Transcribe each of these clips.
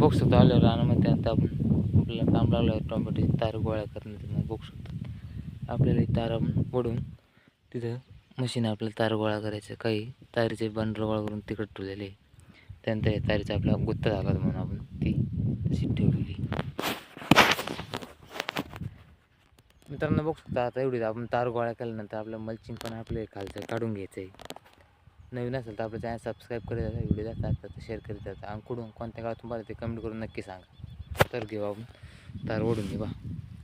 बघू शकतो आल्यावर रानामध्ये त्यानंतर आपण आपल्याला काम लागलं टोमॅटोची तार गोळा करण्यात बघू शकतो. आपल्याला ही तार तिथं मशीन आपल्याला तार गोळा करायचं. काही तारीचे बंडल गोळा करून तिकडे ठेवलेले त्यानंतर या तारीचा आपला गुत्ता झाला म्हणून आपण ती तशी ठेवलेली मित्रांनो बघू शकता आता एवढी आपण तार गोळा केल्यानंतर आपलं मल्चिंग पण आपल्या खालचं काढून घ्यायचं आहे नवीन असेल तर आपलं चॅनल सबस्क्राईब करत जाता व्हिडिओ जातात तर शेअर करीत जाता आणि कुठून कोणत्या गावात तुम्हाला ते कमेंट करून नक्की सांगा. तर घेऊ आपण. तार ओढून घे बा.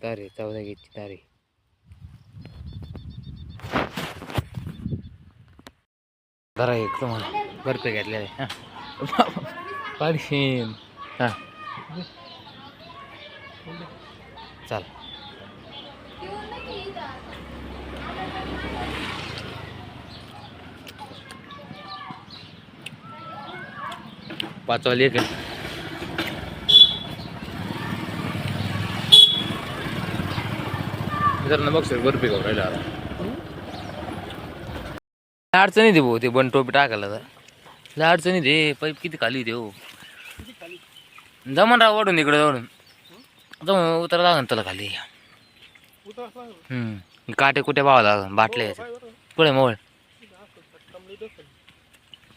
तार आहे चौदा गेटची तार आहे. जरा एक तुम्हाला बर्फे घेतलेले हां. पाडशीन. हां. चाल. पाचवाली एक आहे. मित्रांनो बघ सर राहिला आता. अडचणी दे भाऊ ते बन टोपी टाकायला तर. लय अडचणी येते. पाईप किती खाली येते हो. जमन राव वाढून इकडे ओढून जमून उतर लागन त्याला खाली. हम्म. काटे कुठे पाहावं लागन बाटले पुढे मोवळ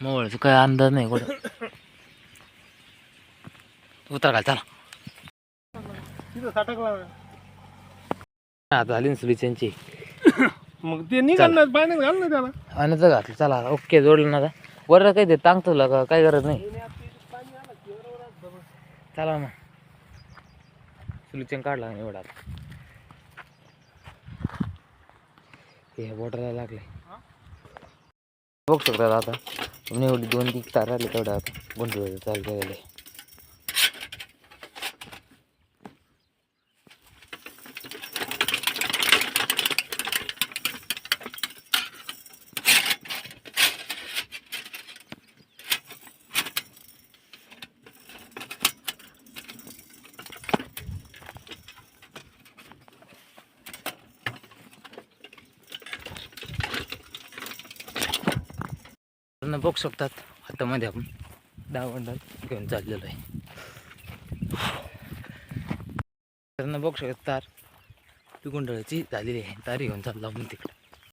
मोळचं काय अंदाज नाही कुठं. उतर घाल चला. तिथं साठकला आता झाली ना सुलीच्यांची मग ते निघाल पाण्यात घाल ना त्याला. तर घातलं चला ओके जोडलं ना आता. वर काही ते टांगतो का काय गरज नाही. चला मग. सुलीचेन काढला नाही एवढा. हे बॉर्डरला लागले बघू शकतात आता. एवढी दोन तीन तार आले तेवढं आता. बंद चालू केलेले त्यांना बघू शकतात. हातामध्ये आपण दहा बंडल घेऊन चाललेलो आहे. त्यांना बघू शकतात तार. ती गुंडळाची झालेली आहे. तारी घेऊन चाललो आपण तिकडे.